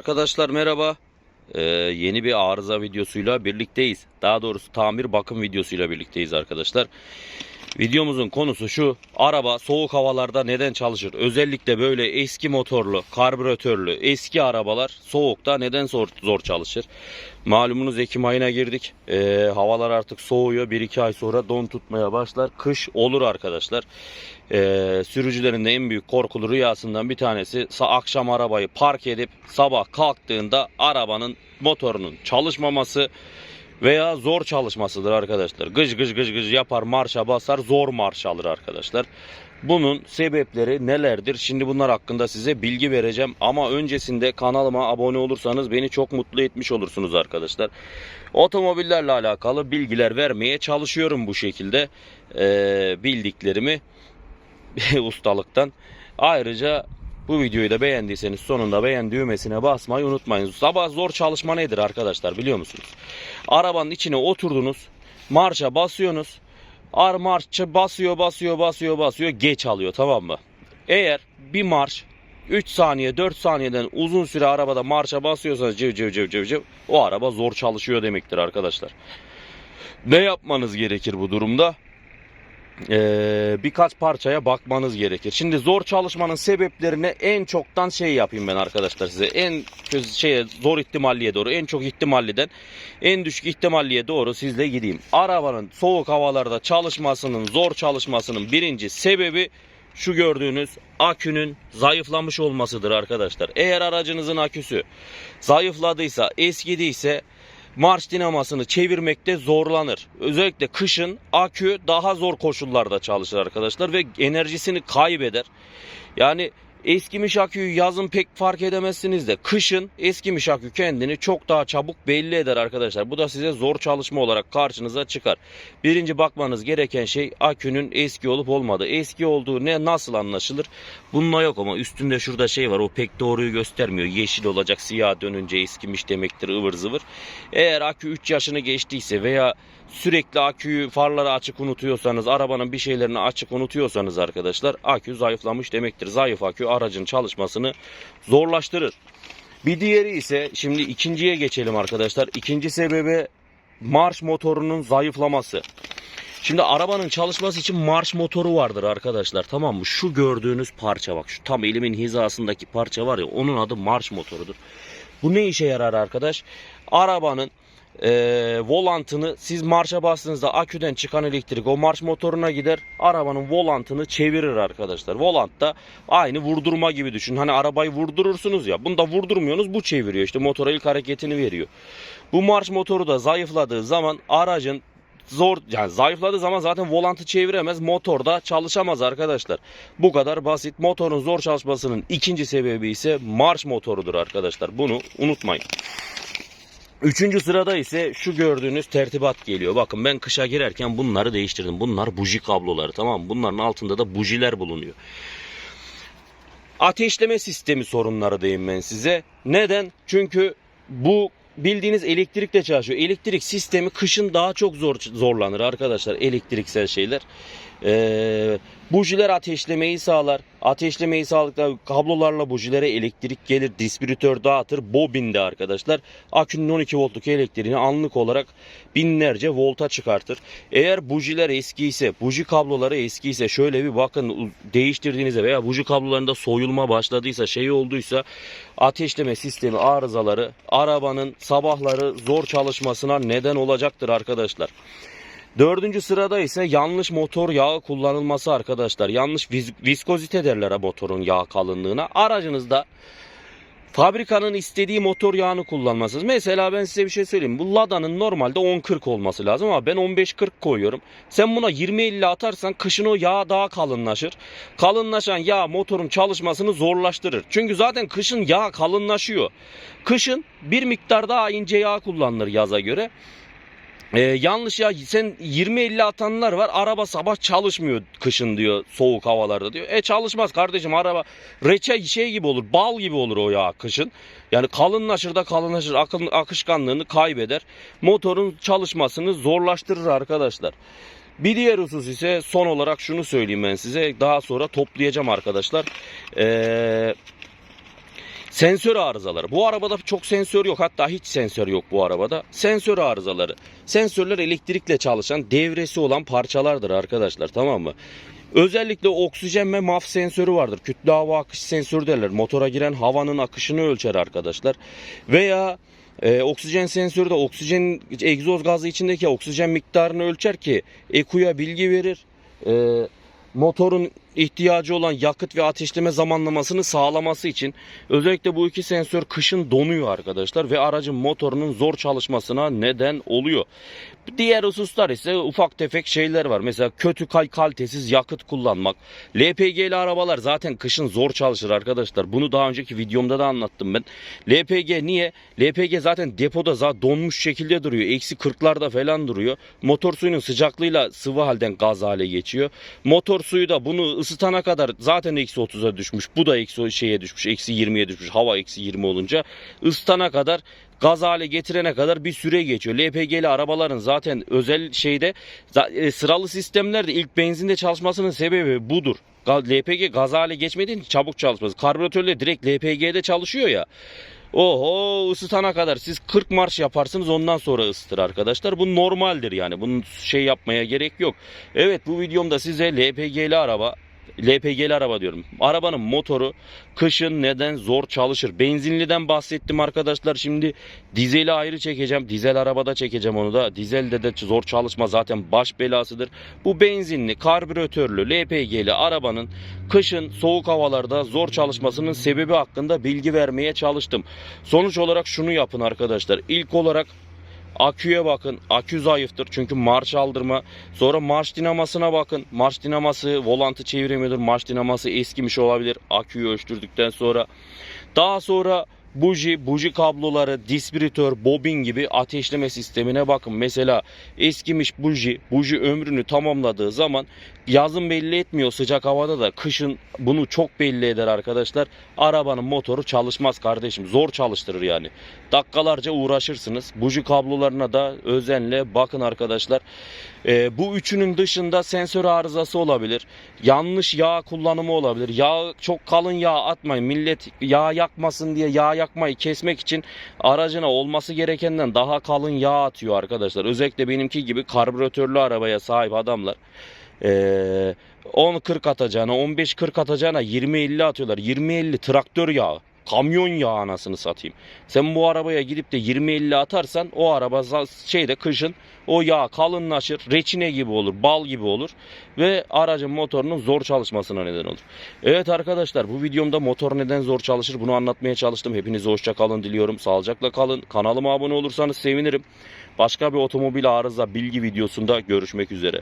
Arkadaşlar merhaba. Ee, yeni bir arıza videosuyla birlikteyiz. Daha doğrusu tamir bakım videosuyla birlikteyiz arkadaşlar. Videomuzun konusu şu. Araba soğuk havalarda neden çalışır? Özellikle böyle eski motorlu, karbüratörlü, eski arabalar soğukta neden zor, zor çalışır? Malumunuz Ekim ayına girdik. Ee, havalar artık soğuyor. 1-2 ay sonra don tutmaya başlar. Kış olur arkadaşlar. Ee, sürücülerin de en büyük korkulu rüyasından bir tanesi akşam arabayı park edip sabah kalktığında arabanın motorunun çalışmaması veya zor çalışmasıdır arkadaşlar. Gıç gıç gıç gıç yapar marşa basar zor marş alır arkadaşlar. Bunun sebepleri nelerdir? Şimdi bunlar hakkında size bilgi vereceğim. Ama öncesinde kanalıma abone olursanız beni çok mutlu etmiş olursunuz arkadaşlar. Otomobillerle alakalı bilgiler vermeye çalışıyorum bu şekilde. Ee, bildiklerimi ustalıktan. Ayrıca bu videoyu da beğendiyseniz sonunda beğen düğmesine basmayı unutmayın. Sabah zor çalışma nedir arkadaşlar biliyor musunuz? Arabanın içine oturdunuz. Marşa basıyorsunuz. Ar marşa basıyor basıyor basıyor basıyor geç alıyor tamam mı? Eğer bir marş 3 saniye 4 saniyeden uzun süre arabada marşa basıyorsanız cıv cıv cıv cıv cıv o araba zor çalışıyor demektir arkadaşlar. Ne yapmanız gerekir bu durumda? Ee, birkaç parçaya bakmanız gerekir. Şimdi zor çalışmanın sebeplerine en çoktan şey yapayım ben arkadaşlar size. En şeye zor ihtimalliye doğru, en çok ihtimalliden en düşük ihtimalliye doğru sizle gideyim. Arabanın soğuk havalarda çalışmasının, zor çalışmasının birinci sebebi şu gördüğünüz akünün zayıflamış olmasıdır arkadaşlar. Eğer aracınızın aküsü zayıfladıysa, eskidiyse marş dinamasını çevirmekte zorlanır. Özellikle kışın akü daha zor koşullarda çalışır arkadaşlar ve enerjisini kaybeder. Yani eskimiş aküyü yazın pek fark edemezsiniz de kışın eskimiş akü kendini çok daha çabuk belli eder arkadaşlar. Bu da size zor çalışma olarak karşınıza çıkar. Birinci bakmanız gereken şey akünün eski olup olmadığı. Eski olduğu ne nasıl anlaşılır? Bununla yok ama üstünde şurada şey var o pek doğruyu göstermiyor. Yeşil olacak siyah dönünce eskimiş demektir ıvır zıvır. Eğer akü 3 yaşını geçtiyse veya sürekli aküyü farları açık unutuyorsanız arabanın bir şeylerini açık unutuyorsanız arkadaşlar akü zayıflamış demektir. Zayıf akü aracın çalışmasını zorlaştırır. Bir diğeri ise şimdi ikinciye geçelim arkadaşlar. İkinci sebebi marş motorunun zayıflaması. Şimdi arabanın çalışması için marş motoru vardır arkadaşlar tamam mı? Şu gördüğünüz parça bak şu tam elimin hizasındaki parça var ya onun adı marş motorudur. Bu ne işe yarar arkadaş? Arabanın e, volantını siz marşa bastığınızda aküden çıkan elektrik o marş motoruna gider. Arabanın volantını çevirir arkadaşlar. Volant da aynı vurdurma gibi düşün. Hani arabayı vurdurursunuz ya. Bunu da vurdurmuyorsunuz bu çeviriyor. İşte motora ilk hareketini veriyor. Bu marş motoru da zayıfladığı zaman aracın zor yani zayıfladığı zaman zaten volantı çeviremez motor da çalışamaz arkadaşlar. Bu kadar basit. Motorun zor çalışmasının ikinci sebebi ise marş motorudur arkadaşlar. Bunu unutmayın. Üçüncü sırada ise şu gördüğünüz tertibat geliyor. Bakın ben kışa girerken bunları değiştirdim. Bunlar buji kabloları tamam mı? Bunların altında da bujiler bulunuyor. Ateşleme sistemi sorunları diyeyim ben size. Neden? Çünkü bu bildiğiniz elektrikle çalışıyor. Elektrik sistemi kışın daha çok zor zorlanır arkadaşlar elektriksel şeyler. Ee, bujiler ateşlemeyi sağlar. Ateşlemeyi sağladıkta kablolarla bujilere elektrik gelir. Distribütör dağıtır. Bobinde arkadaşlar akünün 12 voltluk elektriğini anlık olarak binlerce volta çıkartır. Eğer bujiler eski ise, buji kabloları eski ise şöyle bir bakın değiştirdiğinizde veya buji kablolarında soyulma başladıysa, şey olduysa ateşleme sistemi arızaları arabanın sabahları zor çalışmasına neden olacaktır arkadaşlar. Dördüncü sırada ise yanlış motor yağı kullanılması arkadaşlar. Yanlış viz- viskozite derler motorun yağ kalınlığına. Aracınızda fabrikanın istediği motor yağını kullanmasınız. Mesela ben size bir şey söyleyeyim. Bu Lada'nın normalde 10-40 olması lazım ama ben 15-40 koyuyorum. Sen buna 20-50 atarsan kışın o yağ daha kalınlaşır. Kalınlaşan yağ motorun çalışmasını zorlaştırır. Çünkü zaten kışın yağ kalınlaşıyor. Kışın bir miktar daha ince yağ kullanılır yaza göre. Ee, yanlış ya sen 20-50 atanlar var araba sabah çalışmıyor kışın diyor soğuk havalarda diyor. E çalışmaz kardeşim araba reçel şey gibi olur bal gibi olur o ya kışın. Yani kalınlaşır da kalınlaşır akın, akışkanlığını kaybeder. Motorun çalışmasını zorlaştırır arkadaşlar. Bir diğer husus ise son olarak şunu söyleyeyim ben size daha sonra toplayacağım arkadaşlar. Eee Sensör arızaları. Bu arabada çok sensör yok. Hatta hiç sensör yok bu arabada. Sensör arızaları. Sensörler elektrikle çalışan, devresi olan parçalardır arkadaşlar. Tamam mı? Özellikle oksijen ve MAF sensörü vardır. Kütle hava akış sensörü derler. Motora giren havanın akışını ölçer arkadaşlar. Veya e, oksijen sensörü de oksijen egzoz gazı içindeki oksijen miktarını ölçer ki EKU'ya bilgi verir. E, motorun ihtiyacı olan yakıt ve ateşleme zamanlamasını sağlaması için özellikle bu iki sensör kışın donuyor arkadaşlar ve aracın motorunun zor çalışmasına neden oluyor. Diğer hususlar ise ufak tefek şeyler var. Mesela kötü kal kalitesiz yakıt kullanmak. LPG'li arabalar zaten kışın zor çalışır arkadaşlar. Bunu daha önceki videomda da anlattım ben. LPG niye? LPG zaten depoda zaten donmuş şekilde duruyor. Eksi 40'larda falan duruyor. Motor suyunun sıcaklığıyla sıvı halden gaz hale geçiyor. Motor suyu da bunu ısıtana kadar zaten eksi 30'a düşmüş. Bu da eksi şeye düşmüş. Eksi 20'ye düşmüş. Hava eksi 20 olunca ısıtana kadar gaz hale getirene kadar bir süre geçiyor. LPG'li arabaların zaten özel şeyde e, sıralı sistemlerde ilk benzinde çalışmasının sebebi budur. LPG gaz hale geçmediği için çabuk çalışması. Karbüratörle direkt LPG'de çalışıyor ya. Oho ısıtana kadar siz 40 marş yaparsınız ondan sonra ısıtır arkadaşlar. Bu normaldir yani. Bunun şey yapmaya gerek yok. Evet bu videomda size LPG'li araba LPG'li araba diyorum. Arabanın motoru kışın neden zor çalışır? Benzinliden bahsettim arkadaşlar. Şimdi dizeli ayrı çekeceğim. Dizel arabada çekeceğim onu da. Dizelde de zor çalışma zaten baş belasıdır. Bu benzinli, karbüratörlü, LPG'li arabanın kışın soğuk havalarda zor çalışmasının sebebi hakkında bilgi vermeye çalıştım. Sonuç olarak şunu yapın arkadaşlar. İlk olarak Aküye bakın. Akü zayıftır çünkü marş aldırma. Sonra marş dinamasına bakın. Marş dinaması volantı çeviremiyordur. Marş dinaması eskimiş olabilir. Aküyü ölçtürdükten sonra. Daha sonra buji, buji kabloları, dispiratör, bobin gibi ateşleme sistemine bakın. Mesela eskimiş buji, buji ömrünü tamamladığı zaman yazın belli etmiyor sıcak havada da kışın bunu çok belli eder arkadaşlar. Arabanın motoru çalışmaz kardeşim. Zor çalıştırır yani. Dakikalarca uğraşırsınız. Buji kablolarına da özenle bakın arkadaşlar. Ee, bu üçünün dışında sensör arızası olabilir. Yanlış yağ kullanımı olabilir. Yağ çok kalın yağ atmayın. Millet yağ yakmasın diye yağ yakmayı kesmek için aracına olması gerekenden daha kalın yağ atıyor arkadaşlar. Özellikle benimki gibi karbüratörlü arabaya sahip adamlar. Ee, 10-40 atacağına 15-40 atacağına 20-50 atıyorlar. 20-50 traktör yağı. Kamyon yağı anasını satayım. Sen bu arabaya gidip de 20-50 atarsan o araba şeyde kışın o yağ kalınlaşır. Reçine gibi olur. Bal gibi olur. Ve aracın motorunun zor çalışmasına neden olur. Evet arkadaşlar bu videomda motor neden zor çalışır bunu anlatmaya çalıştım. Hepinize hoşça kalın diliyorum. Sağlıcakla kalın. Kanalıma abone olursanız sevinirim. Başka bir otomobil arıza bilgi videosunda görüşmek üzere.